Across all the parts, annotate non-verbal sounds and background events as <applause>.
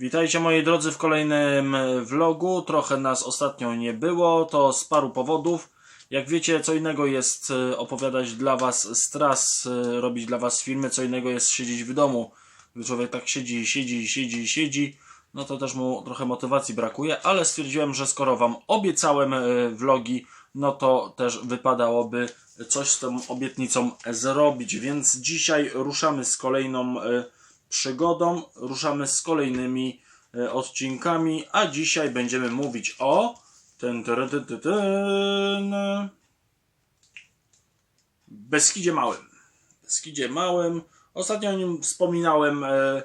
Witajcie moi drodzy w kolejnym e, vlogu. Trochę nas ostatnio nie było, to z paru powodów. Jak wiecie, co innego jest e, opowiadać dla was z tras, e, robić dla was filmy, co innego jest siedzieć w domu. Gdy człowiek tak siedzi, siedzi, siedzi, siedzi, no to też mu trochę motywacji brakuje, ale stwierdziłem, że skoro wam obiecałem vlogi, no to też wypadałoby coś z tą obietnicą zrobić. Więc dzisiaj ruszamy z kolejną przygodą, ruszamy z kolejnymi e, odcinkami, a dzisiaj będziemy mówić o ten, ten, ten, ten, Beskidzie Małym. Beskidzie Małym. Ostatnio o nim wspominałem, e,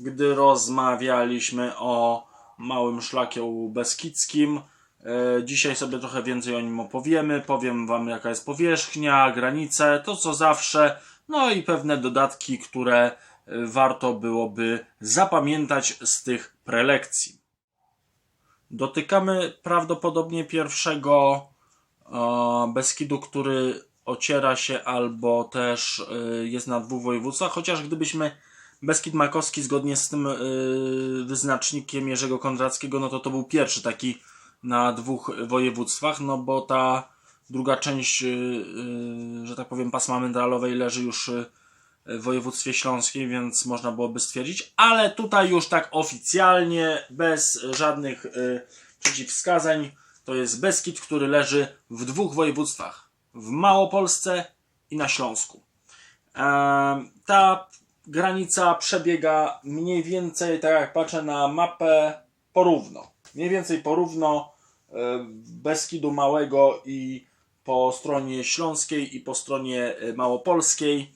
gdy rozmawialiśmy o małym szlaku beskidzkim. E, Dzisiaj sobie trochę więcej o nim opowiemy. Powiem Wam, jaka jest powierzchnia, granice, to co zawsze. No i pewne dodatki, które warto byłoby zapamiętać z tych prelekcji. Dotykamy prawdopodobnie pierwszego e, Beskidu, który ociera się albo też e, jest na dwóch województwach, chociaż gdybyśmy Beskid Makowski zgodnie z tym e, wyznacznikiem Jerzego Kondrackiego, no to to był pierwszy taki na dwóch województwach, no bo ta druga część, że tak powiem, pasma mineralowej leży już w województwie śląskim, więc można byłoby stwierdzić, ale tutaj już tak oficjalnie, bez żadnych y, przeciwwskazań, to jest Beskid, który leży w dwóch województwach, w Małopolsce i na Śląsku. Em, ta granica przebiega mniej więcej, tak jak patrzę na mapę, porówno. Mniej więcej porówno e, Beskidu Małego i po stronie śląskiej i po stronie e, małopolskiej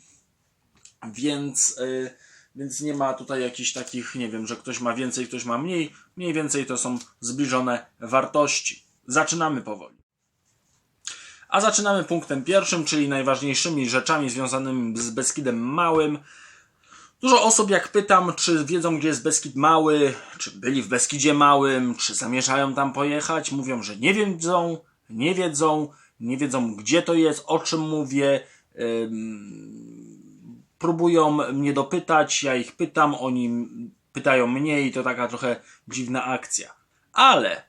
więc, y, więc nie ma tutaj jakichś takich, nie wiem, że ktoś ma więcej, ktoś ma mniej. Mniej więcej to są zbliżone wartości. Zaczynamy powoli. A zaczynamy punktem pierwszym, czyli najważniejszymi rzeczami związanymi z Beskidem Małym. Dużo osób, jak pytam, czy wiedzą, gdzie jest Beskid Mały, czy byli w Beskidzie Małym, czy zamierzają tam pojechać, mówią, że nie wiedzą, nie wiedzą, nie wiedzą, gdzie to jest, o czym mówię. Ym, próbują mnie dopytać, ja ich pytam, oni pytają mnie i to taka trochę dziwna akcja. Ale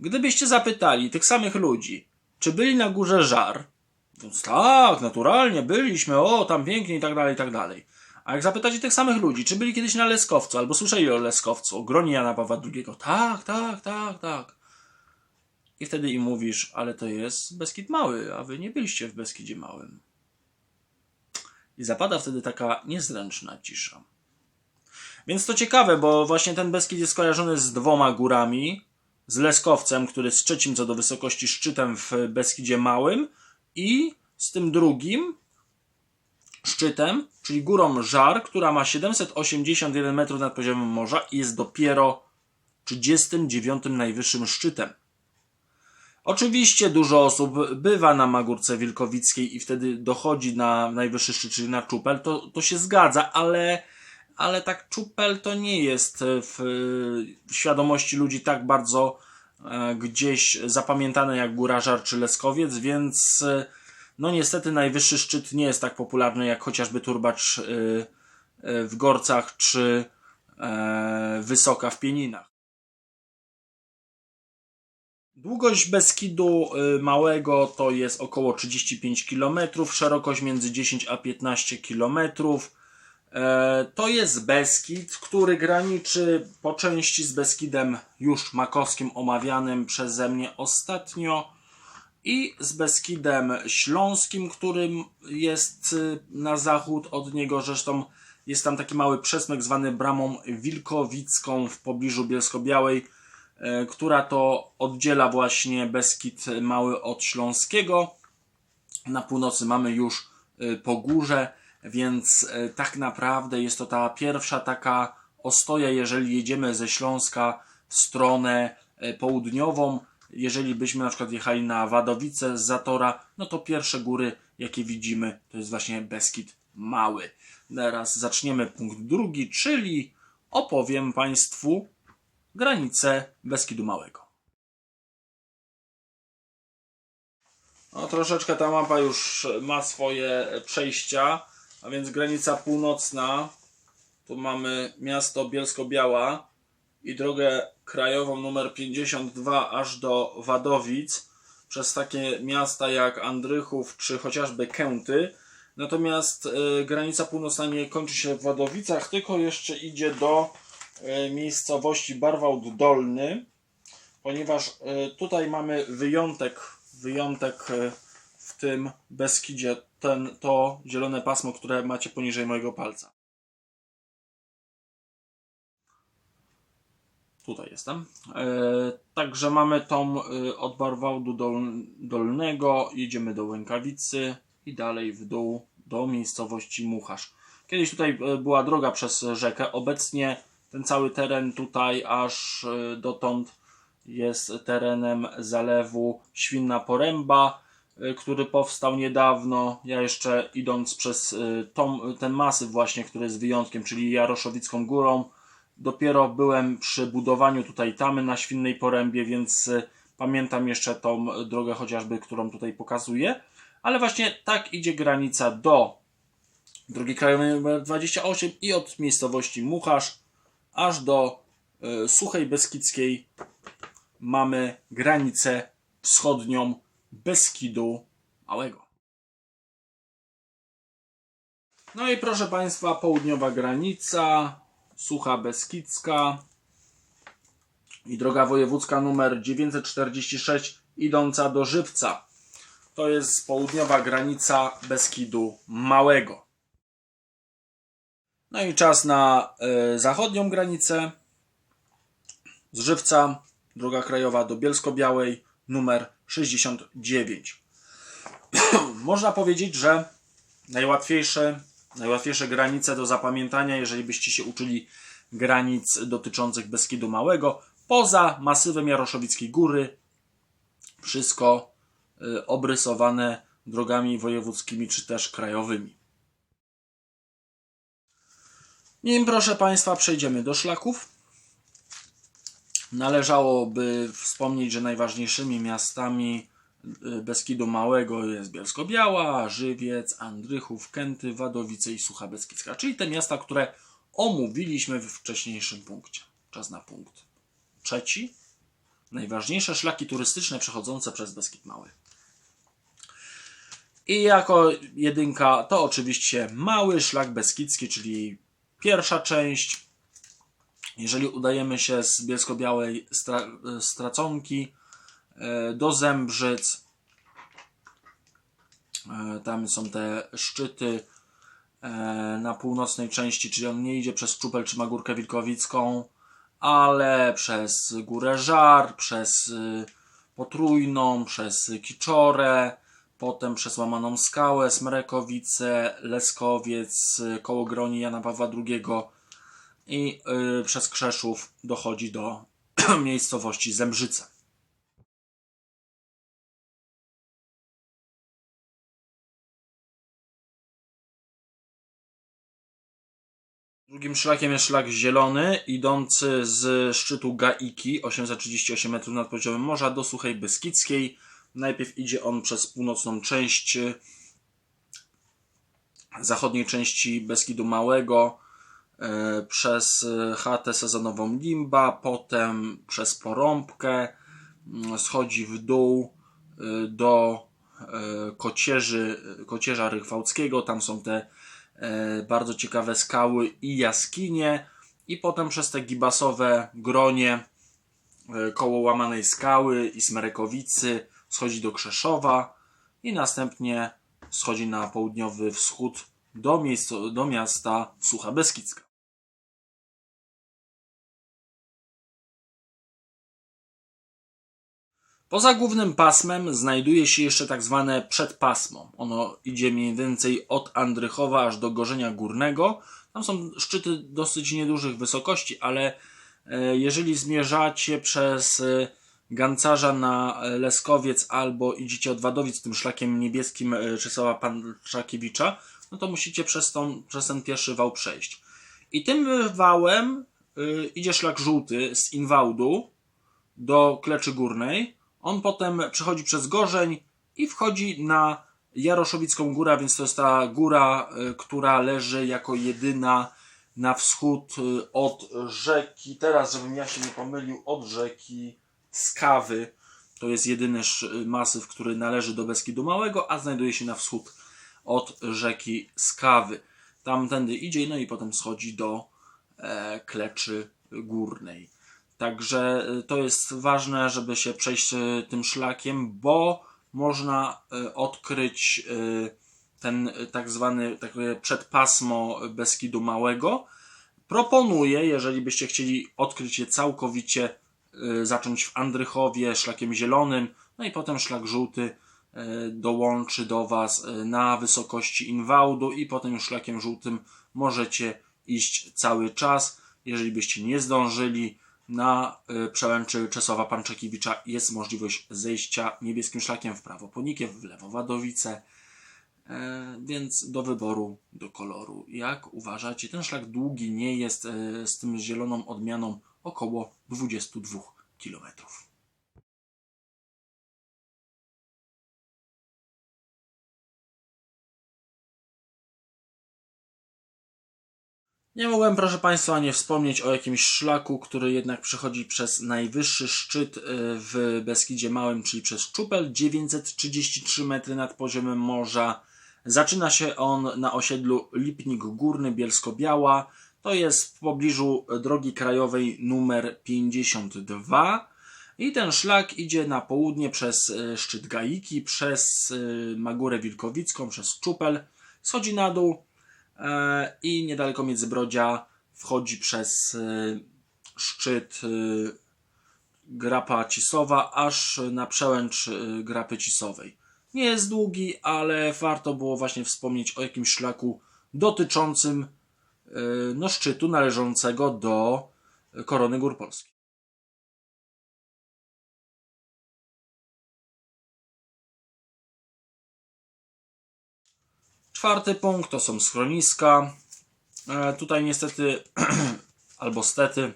gdybyście zapytali tych samych ludzi, czy byli na górze żar, więc tak, naturalnie, byliśmy, o, tam pięknie i tak dalej, i tak dalej. A jak zapytacie tych samych ludzi, czy byli kiedyś na Leskowcu, albo słyszeli o Leskowcu, o gronie Jana Pawła II, tak, tak, tak, tak. I wtedy im mówisz, ale to jest Beskid Mały, a wy nie byliście w Beskidzie Małym. I zapada wtedy taka niezręczna cisza. Więc to ciekawe, bo właśnie ten Beskid jest skojarzony z dwoma górami. Z Leskowcem, który jest trzecim co do wysokości szczytem w Beskidzie Małym i z tym drugim szczytem, czyli górą Żar, która ma 781 metrów nad poziomem morza i jest dopiero 39 najwyższym szczytem. Oczywiście dużo osób bywa na Magórce Wilkowickiej i wtedy dochodzi na najwyższy szczyt, czyli na Czupel, to, to się zgadza, ale, ale tak Czupel to nie jest w, świadomości ludzi tak bardzo e, gdzieś zapamiętane jak Góra Żar czy Leskowiec, więc e, no niestety najwyższy szczyt nie jest tak popularny jak chociażby Turbacz e, w Gorcach czy Wysoka w Pieninach. Długość Beskidu y, Małego to jest około 35 km, szerokość między 10 a 15 km. E, To jest Beskid, który graniczy po części z Beskidem już makowskim omawianym przeze mnie ostatnio i z Beskidem Śląskim, którym jest y, na zachód od niego. Zresztą jest tam taki mały przesmyk zwany Bramą Wilkowicką w pobliżu Bielsko-Białej, która to oddziela właśnie Beskid Mały od Śląskiego. Na północy mamy już y, Pogórze, więc y, tak naprawdę jest to ta pierwsza taka ostoja, jeżeli jedziemy ze Śląska w stronę południową. Jeżeli byśmy na przykład jechali na Wadowice z Zatora, no to pierwsze góry, jakie widzimy, to jest właśnie Beskid Mały. Teraz zaczniemy punkt drugi, czyli opowiem Państwu granice Beskidu Małego. No, troszeczkę ta mapa już ma swoje przejścia, a więc granica północna. Tu mamy miasto Bielsko-Biała i drogę krajową numer 52 aż do Wadowic przez takie miasta jak Andrychów czy chociażby Kęty. Natomiast e, granica północna nie kończy się w Wadowicach, tylko jeszcze idzie do miejscowości Barwałd Dolny, ponieważ e, tutaj mamy wyjątek, wyjątek e, w tym Beskidzie, ten, to zielone pasmo, które macie poniżej mojego palca. Tutaj jestem. E, także mamy tą e, od Barwałdu dol, Dolnego, jedziemy do Łękawicy i dalej w dół do miejscowości Muchasz. Kiedyś tutaj e, była droga przez rzekę, obecnie ten cały teren tutaj aż e, dotąd jest terenem zalewu Świnna Poręba, y, który powstał niedawno. Ja jeszcze idąc przez y, tą, ten masyw właśnie, który jest wyjątkiem, czyli Jaroszowicką Górą, dopiero byłem przy budowaniu tutaj tamy na Świnnej Porębie, więc pamiętam jeszcze tą drogę chociażby, którą tutaj pokazuję. Ale właśnie tak idzie granica do drogi krajowej nr 28 i od miejscowości Muchasz aż do y, Suchej Beskidzkiej mamy granicę wschodnią Beskidu Małego. No i proszę Państwa, południowa granica, Sucha Beskidzka i droga wojewódzka numer 946 idąca do Żywca. To jest południowa granica Beskidu Małego. No i czas na y, zachodnią granicę z Żywca, droga krajowa do Bielsko-Białej, numer 69. <clears throat> Można powiedzieć, że najłatwiejsze, najłatwiejsze granice do zapamiętania, jeżeli byście się uczyli granic dotyczących Beskidu Małego, poza masywem Jaroszowickiej Góry, wszystko y, obrysowane drogami wojewódzkimi czy też krajowymi. Nim, proszę Państwa, przejdziemy do szlaków. Należałoby wspomnieć, że najważniejszymi miastami y, Beskidu Małego jest Bielsko-Biała, Żywiec, Andrychów, Kęty, Wadowice i Sucha Beskidzka, czyli te miasta, które omówiliśmy w wcześniejszym punkcie. Czas na punkt trzeci. Najważniejsze szlaki turystyczne przechodzące przez Beskid Mały. I jako jedynka to oczywiście mały szlak beskidzki, czyli pierwsza część, jeżeli udajemy się z Bielsko-Białej stra Straconki e, do Zembrzyc, e, tam są te szczyty e, na północnej części, czyli on nie idzie przez Czupel czy Magórkę Wilkowicką, ale przez Górę Żar, przez Potrójną, przez Kiczorę, potem przez Łamaną Skałę, Smrekowice, Leskowiec, koło Groni Jana Pawła II i y, przez Krzeszów dochodzi do <clears throat> miejscowości Zembrzyce. Drugim szlakiem jest szlak zielony, idący z szczytu Gaiki, 838 metrów nad poziomem morza, do Suchej Beskidzkiej. Najpierw idzie on przez północną część zachodniej części Beskidu Małego, e, przez chatę sezonową Limba, potem przez Porąbkę, schodzi w dół do kocierzy, kocierza Rychwałckiego, tam są te bardzo ciekawe skały i jaskinie. I potem przez te gibasowe gronie koło Łamanej Skały i Smerekowicy schodzi do Krzeszowa i następnie schodzi na południowy wschód do, miejsca, do miasta Sucha Beskidzka. Poza głównym pasmem znajduje się jeszcze tak zwane przedpasmo. Ono idzie mniej więcej od Andrychowa aż do Gorzenia Górnego. Tam są szczyty dosyć niedużych wysokości, ale e, jeżeli zmierzacie przez e, Gancarza na Leskowiec albo idziecie od Wadowic tym szlakiem niebieskim e, Czesława Pantrzakiewicza, no to musicie przez, tą, przez ten pierwszy wał przejść. I tym wałem y, idzie szlak żółty z Inwałdu do Kleczy Górnej. On potem przechodzi przez Gorzeń i wchodzi na Jaroszowicką Górę, więc to jest ta góra, y, która leży jako jedyna na wschód od rzeki, teraz żebym ja się nie pomylił, od rzeki Skawy. To jest jedyny sz- masyw, który należy do Beskidu Małego, a znajduje się na wschód od rzeki Skawy. Tamtędy idzie, no i potem schodzi do e, Kleczy Górnej. Także y, to jest ważne, żeby się przejść y, tym szlakiem, bo można y, odkryć y, ten y, tak zwany takie przedpasmo Beskidu Małego. Proponuję, jeżeli byście chcieli odkryć je całkowicie, y, zacząć w Andrychowie szlakiem zielonym, no i potem szlak żółty y, dołączy do Was y, na wysokości Inwałdu i potem już szlakiem żółtym możecie iść cały czas. Jeżeli byście nie zdążyli, na y, przełęczy Czesława Panczekiewicza jest możliwość zejścia niebieskim szlakiem w prawo Ponikiew, w lewo Wadowice, więc do wyboru, do koloru. Jak uważacie, ten szlak długi nie jest z tym zieloną odmianą około 22 km. Nie mogłem, proszę Państwa, nie wspomnieć o jakimś szlaku, który jednak przechodzi przez najwyższy szczyt e, w Beskidzie Małym, czyli przez Czupel, 933 metry nad poziomem morza. Zaczyna się on na osiedlu Lipnik Górny Bielsko-Biała. To jest w pobliżu drogi krajowej numer 52. I ten szlak idzie na południe przez e, szczyt Gaiki, przez e, Magórę Wilkowicką, przez Czupel, schodzi na dół e, i niedaleko Międzybrodzia wchodzi przez szczyt Grapa Cisowa, aż na przełęcz Grapy Cisowej. Nie jest długi, ale warto było właśnie wspomnieć o jakimś szlaku dotyczącym no, szczytu należącego do Korony Gór Polskich. Czwarty punkt to są schroniska. E, Tutaj niestety, <clears throat> albo stety,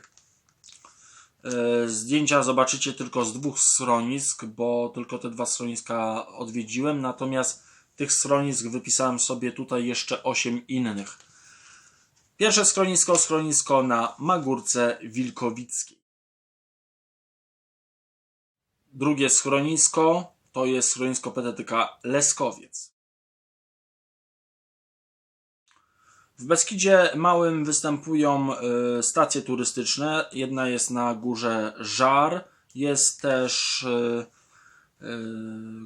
e, zdjęcia zobaczycie tylko z dwóch schronisk, bo tylko te dwa schroniska odwiedziłem, natomiast tych schronisk wypisałem sobie tutaj jeszcze 8 innych. Pierwsze schronisko, schronisko na Magórce Wilkowickiej. Drugie schronisko to jest schronisko Petetyka Leskowiec. W Beskidzie Małym występują y, stacje turystyczne. Jedna jest na górze Żar, jest też y, y,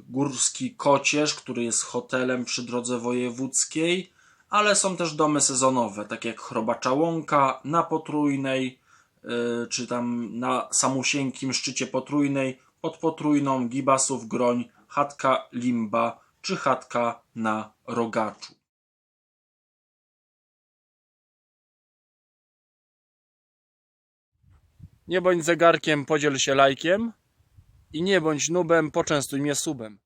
Górski Kocierz, który jest hotelem przy drodze wojewódzkiej, ale są też domy sezonowe, takie jak Chrobacza Łąka na Potrójnej, y, czy tam na Samusieńkim szczycie Potrójnej, pod Potrójną, Gibasów Groń, chatka Limba, czy chatka na Rogaczu. Nie bądź zegarkiem, podziel się lajkiem. I nie bądź nubem, poczęstuj mnie subem.